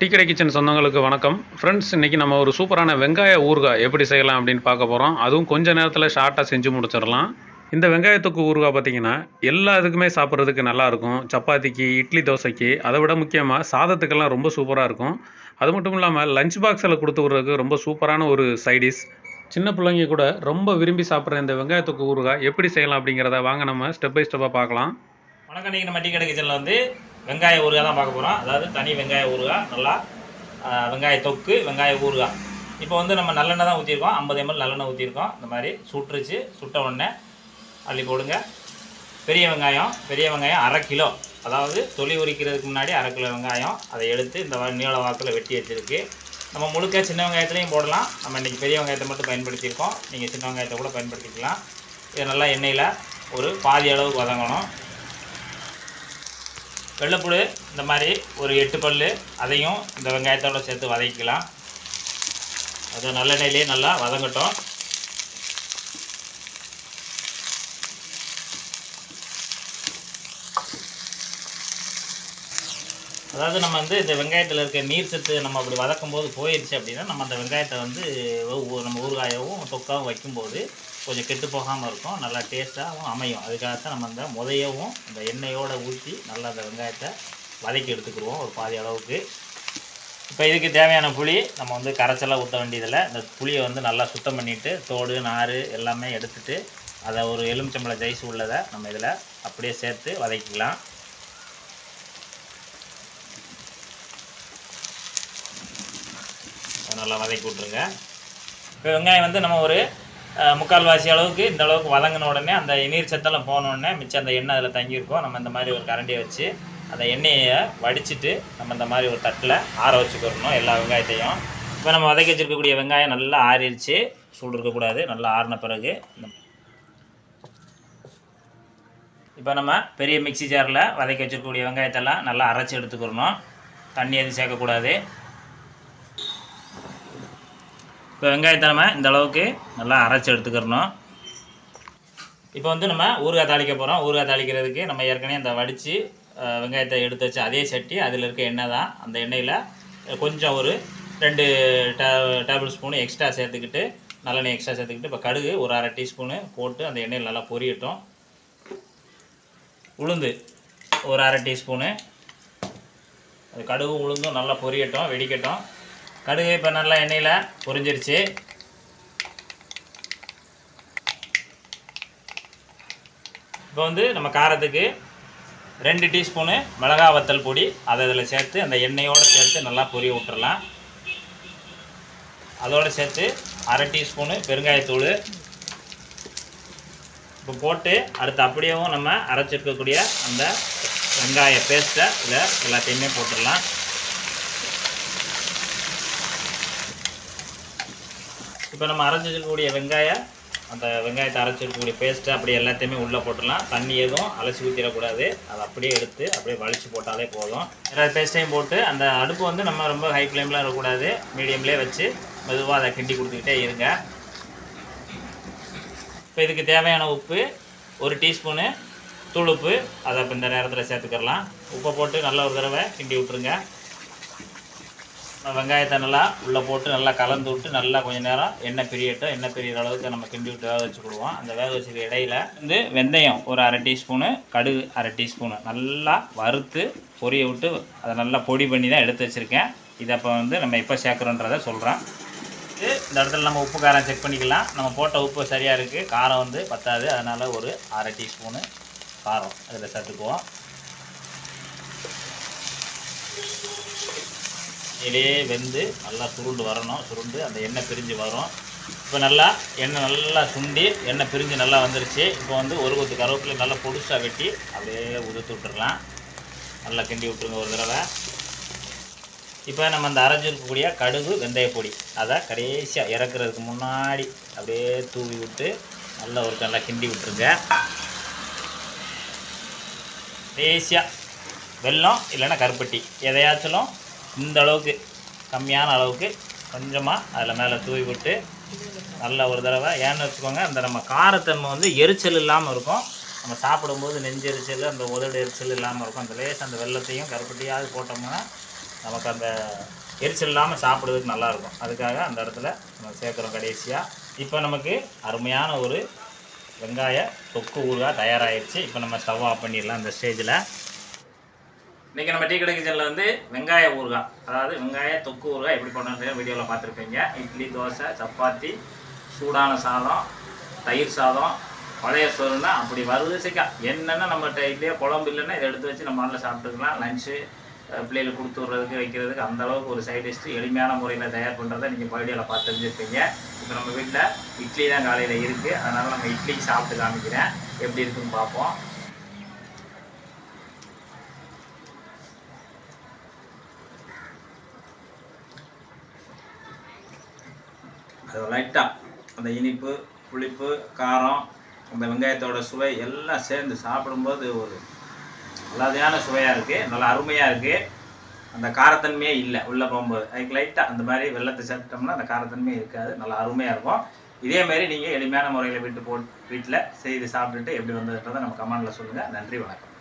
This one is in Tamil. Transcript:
டீ கடை கிச்சன் சொந்தங்களுக்கு வணக்கம். ஃப்ரெண்ட்ஸ் இன்றைக்கி நம்ம ஒரு சூப்பரான வெங்காய ஊறுகாய் எப்படி செய்யலாம் அப்படின்னு பார்க்க போகிறோம் அதுவும் கொஞ்ச நேரத்தில் ஷார்ட்டாக செஞ்சு முடிச்சிடலாம். இந்த வெங்காயத்துக்கு ஊறுகாய் பார்த்தீங்கன்னா எல்லா இதுக்குமே சாப்பிட்றதுக்கு நல்லாயிருக்கும் சப்பாத்திக்கு இட்லி தோசைக்கு அதை விட முக்கியமாக சாதத்துக்கெல்லாம் ரொம்ப சூப்பராக இருக்கும். அது மட்டும் இல்லாமல் லஞ்ச் பாக்ஸில் கொடுத்து விட்றதுக்கு ரொம்ப சூப்பரான ஒரு சைடிஷ் சின்ன பிள்ளைங்க கூட ரொம்ப விரும்பி சாப்பிட்ற இந்த வெங்காயத்துக்கு ஊறுகாய் எப்படி செய்யலாம் அப்படிங்கிறத வாங்க நம்ம ஸ்டெப் பை ஸ்டெப்பாக பார்க்கலாம். வணக்கம் நீங்கள் நம்ம டீ கடை கிச்சனில் வந்து வெங்காய ஊறுகாய் தான் பார்க்க போகிறோம் அதாவது தனி வெங்காய ஊறுகாய் நல்லா வெங்காய தொக்கு வெங்காய ஊறுகாய். இப்போ வந்து நம்ம நல்லெண்ணெய் தான் ஊற்றிருக்கோம் ஐம்பது எம்எல் நல்லெண்ணெய் ஊற்றிருக்கோம் இந்த மாதிரி சுட்டுருச்சு. சுட்ட உடனே அள்ளி போடுங்க. பெரிய வெங்காயம் பெரிய வெங்காயம் அரை கிலோ. அதாவது தொலி உரிக்கிறதுக்கு முன்னாடி அரை கிலோ வெங்காயம். அதை எடுத்து இந்த நீள வாக்கில் வெட்டி வச்சுருக்கு. நம்ம முழுக்க சின்ன வெங்காயத்துலேயும் போடலாம். நம்ம இன்றைக்கி பெரிய வெங்காயத்தை மட்டும் பயன்படுத்தியிருக்கோம். நீங்கள் சின்ன வெங்காயத்தை கூட பயன்படுத்திக்கலாம். இது நல்லா எண்ணெயில் ஒரு பாதி அளவுக்கு வதங்கணும். வெள்ளைப்புடு இந்த மாதிரி ஒரு எட்டு பல் அதையும் இந்த வெங்காயத்தோட சேர்த்து வதக்கிக்கலாம். அது நல்லெண்ணெயிலே நல்லா வதங்கட்டும். அதாவது நம்ம வந்து இந்த வெங்காயத்தில் இருக்க நீர் சத்து நம்ம அப்படி வதக்கும் போது போயிடுச்சு அப்படின்னா நம்ம அந்த வெங்காயத்தை வந்து நம்ம ஊறுகாயவும் தொக்காவும் வைக்கும்போது கொஞ்சம் கெட்டு போகாமல் இருக்கும். நல்லா டேஸ்ட்டாகவும் அமையும். அதுக்காகத்தான் நம்ம அந்த முதையவும் அந்த எண்ணெயோடு ஊற்றி நல்லா அந்த வெங்காயத்தை வதக்கி எடுத்துக்கிடுவோம் ஒரு பாதி அளவுக்கு. இப்போ இதுக்கு தேவையான புளி நம்ம வந்து கரைச்சலாக ஊற்ற வேண்டியதில்லை. இந்த புளியை வந்து நல்லா சுத்தம் பண்ணிவிட்டு தோடு நார் எல்லாமே எடுத்துட்டு அதை ஒரு எலுமிச்சம்பழ ஜைஸ் உள்ளதை நம்ம இதில் அப்படியே சேர்த்து வதக்கிக்கலாம். அதை நல்லா வதக்கி விட்ருங்க இப்போ வெங்காயம் வந்து நம்ம ஒரு முக்கால்வாசி அளவுக்கு இந்த அளவுக்கு வதங்கின உடனே அந்த நீர் சத்தெல்லாம் போனோடனே மிச்சம் அந்த எண்ணெய் அதில் தங்கியிருக்கும். நம்ம இந்த மாதிரி ஒரு கரண்டியை வச்சு அந்த எண்ணெயை வடிச்சிட்டு நம்ம இந்த மாதிரி ஒரு தட்டில் ஆற வச்சுக்கிறணும் எல்லா வெங்காயத்தையும். இப்போ நம்ம வதக்கி வச்சிருக்கக்கூடிய வெங்காயம் நல்லா ஆறிடுச்சு. சூடு இருக்கக்கூடாது. நல்லா ஆறின பிறகு இப்போ நம்ம பெரிய மிக்ஸி ஜாரில் வதக்கி வச்சிருக்கக்கூடிய வெங்காயத்தெல்லாம் நல்லா அரைச்சி எடுத்துக்கிறணும் தண்ணி எதுவும் சேர்க்கக்கூடாது. இப்போ வெங்காயத்தை நம்ம இந்த அளவுக்கு நல்லா அரைச்சி எடுத்துக்கிறணும். இப்போ வந்து நம்ம ஊறுகாய் தாளிக்க போகிறோம் ஊறுகாய் தாளிக்கிறதுக்கு நம்ம ஏற்கனவே அந்த வடித்து வெங்காயத்தை எடுத்து வச்சு அதே சட்டி அதில் இருக்க எண்ணெய் தான். அந்த எண்ணெயில் கொஞ்சம் ஒரு ரெண்டு டே டேபிள் ஸ்பூனு எக்ஸ்ட்ரா சேர்த்துக்கிட்டு நல்லெண்ணெய் எக்ஸ்ட்ரா சேர்த்துக்கிட்டு இப்போ கடுகு ஒரு அரை டீஸ்பூனு போட்டு அந்த எண்ணெயில் நல்லா பொரியட்டும். உளுந்து ஒரு அரை டீஸ்பூனு. அது கடுகு உளுந்தும் நல்லா பொரியட்டும் வெடிக்கட்டும். கடுகு இப்போ நல்லா எண்ணெயில் பொரிஞ்சிருச்சு. இப்போ வந்து நம்ம காரத்துக்கு ரெண்டு டீஸ்பூனு மிளகா வத்தல் பொடி அதை இதில் சேர்த்து அந்த எண்ணெயோடு சேர்த்து நல்லா பொரிய விட்டுறலாம். அதோடு சேர்த்து அரை டீஸ்பூனு பெருங்காயத்தூள். இப்போ போட்டு அடுத்து அப்படியேவும் நம்ம அரைச்சிருக்கக்கூடிய அந்த வெங்காய பேஸ்ட்டை இதில் எல்லாத்தையுமே போட்டுடலாம் இப்போ நம்ம அரைச்சி வெங்காயம் அந்த வெங்காயத்தை அரைச்சி இருக்கக்கூடிய பேஸ்ட்டு அப்படியே எல்லாத்தையுமே உள்ளே போட்டுடலாம். தண்ணி எதுவும் அலசி ஊற்றிடக்கூடாது அதை அப்படியே எடுத்து அப்படியே வலிச்சு போட்டாலே போதும். எல்லா பேஸ்ட்டையும் போட்டு அந்த அடுப்பு வந்து நம்ம ரொம்ப ஹை ஃப்ளேம்லாம் இருக்கக்கூடாது. மீடியம்லேயே வச்சு மெதுவாக அதை கிண்டி கொடுத்துக்கிட்டே இருங்க. இப்போ இதுக்கு தேவையான உப்பு ஒரு டீஸ்பூனு தூள் அதை இப்போ இந்த நேரத்தில் சேர்த்துக்கிறலாம். உப்பை போட்டு நல்ல ஒரு தடவை கிண்டி விட்ருங்க வெங்காயத்தை நல்லா உள்ளே போட்டு நல்லா கலந்து விட்டு நல்லா கொஞ்சம் நேரம் எண்ணெய் பிரியட்டும். எண்ணெய் பிரியிற அளவுக்கு நம்ம கிண்டி விட்டு வேக வச்சுக்கிடுவோம் அந்த வேக வச்சுக்க இடையில வந்து வெந்தயம் ஒரு அரை டீஸ்பூனு கடுகு அரை டீஸ்பூனு. நல்லா வறுத்து பொரிய விட்டு அதை நல்லா பொடி பண்ணி தான் எடுத்து வச்சுருக்கேன். இதை அப்போ வந்து நம்ம எப்போ சேர்க்குறோன்றதை சொல்கிறேன் இது இந்த இடத்துல நம்ம உப்பு காரம் செக் பண்ணிக்கலாம். நம்ம போட்ட உப்பு சரியாக இருக்குது காரம் வந்து பத்தாது. அதனால் ஒரு அரை டீஸ்பூனு காரம் அதில் சேர்த்துக்குவோம். இடையே வெந்து நல்லா சுருண்டு வரணும். சுருண்டு அந்த எண்ணெய் பிரிஞ்சு வரும். இப்போ நல்லா எண்ணெய் நல்லா சுண்டி எண்ணெய் பிரிஞ்சு நல்லா வந்துருச்சு. இப்போ வந்து ஒரு கொத்து கருவேப்பிலை நல்லா பொடிசாக வெட்டி அப்படியே உதுத்து விட்டுறலாம். நல்லா கிண்டி விட்டுருங்க ஒரு தடவை. இப்போ நம்ம அந்த அரைச்சி இருக்கக்கூடிய கடுகு வெந்தய பொடி. அதை கடைசியாக இறக்குறதுக்கு முன்னாடி அப்படியே தூவி விட்டு நல்லா ஒரு நல்லா கிண்டி விட்டுருங்க. கடைசியாக வெல்லம் இல்லைன்னா கருப்பட்டி. எதையாச்சும் இந்த அளவுக்கு கம்மியான அளவுக்கு கொஞ்சமாக அதில் மேலே தூவி விட்டு நல்ல ஒரு தடவை ஏன்னு வச்சுக்கோங்க அந்த நம்ம காரத்தன்மை வந்து எரிச்சல் இல்லாமல் இருக்கும். நம்ம சாப்பிடும்போது நெஞ்செரிச்சல் அந்த உதடு எரிச்சல் இல்லாமல் இருக்கும். அந்த லேஸ் அந்த வெள்ளத்தையும் கருப்பட்டியாவது போட்டோம்னா நமக்கு அந்த எரிச்சல் இல்லாமல் சாப்பிட்றதுக்கு நல்லாயிருக்கும் அதுக்காக அந்த இடத்துல நம்ம சேர்க்குறோம் கடைசியாக இப்போ நமக்கு அருமையான ஒரு வெங்காய தொக்கு ஊறுகாய் தயாராகிடுச்சு இப்போ நம்ம ஸ்டவ் ஆஃப் பண்ணிடலாம் அந்த ஸ்டேஜில் இன்றைக்கி நம்ம டீ கடை கிச்சனில் வந்து வெங்காய ஊறுகாய். அதாவது வெங்காய தொக்கு ஊறுகாய் எப்படி பண்ணுறது வீடியோவில் பார்த்துருப்பீங்க. இட்லி தோசை சப்பாத்தி சூடான சாதம் தயிர் சாதம் பழைய சோறுனா அப்படி வரிசைக்கா. என்னென்ன நம்மகிட்ட இல்லையோ குழம்பு இல்லைன்னா இதை எடுத்து வச்சு நம்ம நல்லா சாப்பிட்டுக்கலாம். லஞ்சு பிள்ளைகளுக்கு கொடுத்து விட்றதுக்கு வைக்கிறதுக்கு அந்த அளவுக்கு ஒரு சைட் எளிமையான முறையில் தயார் பண்ணுறதை நீங்கள் வீடியோவில் பார்த்து தெரிஞ்சிருப்பீங்க இப்போ நம்ம வீட்டில் இட்லி தான் காலையில் இருக்குது அதனால் நம்ம இட்லி சாப்பிட்டு காமிக்கிறேன். எப்படி இருக்குன்னு பார்ப்போம். அது லைட்டாக அந்த இனிப்பு புளிப்பு காரம் அந்த வெங்காயத்தோட சுவை எல்லாம் சேர்ந்து சாப்பிடும்போது ஒரு நல்லதையான சுவையாக இருக்குது நல்லா அருமையாக இருக்குது அந்த காரத்தன்மையே இல்லை உள்ளே போகும்போது. அதுக்கு லைட்டாக அந்த மாதிரி வெள்ளத்தை சேர்த்துட்டோம்னா அந்த காரத்தன்மையே இருக்காது நல்லா அருமையாக இருக்கும். இதேமாரி நீங்கள் எளிமையான முறையில் வீட்டு போ வீட்டில் செய்து சாப்பிட்டுட்டு எப்படி வந்ததுன்றதை நம்ம கமெண்டில் சொல்லுங்கள் நன்றி வணக்கம்.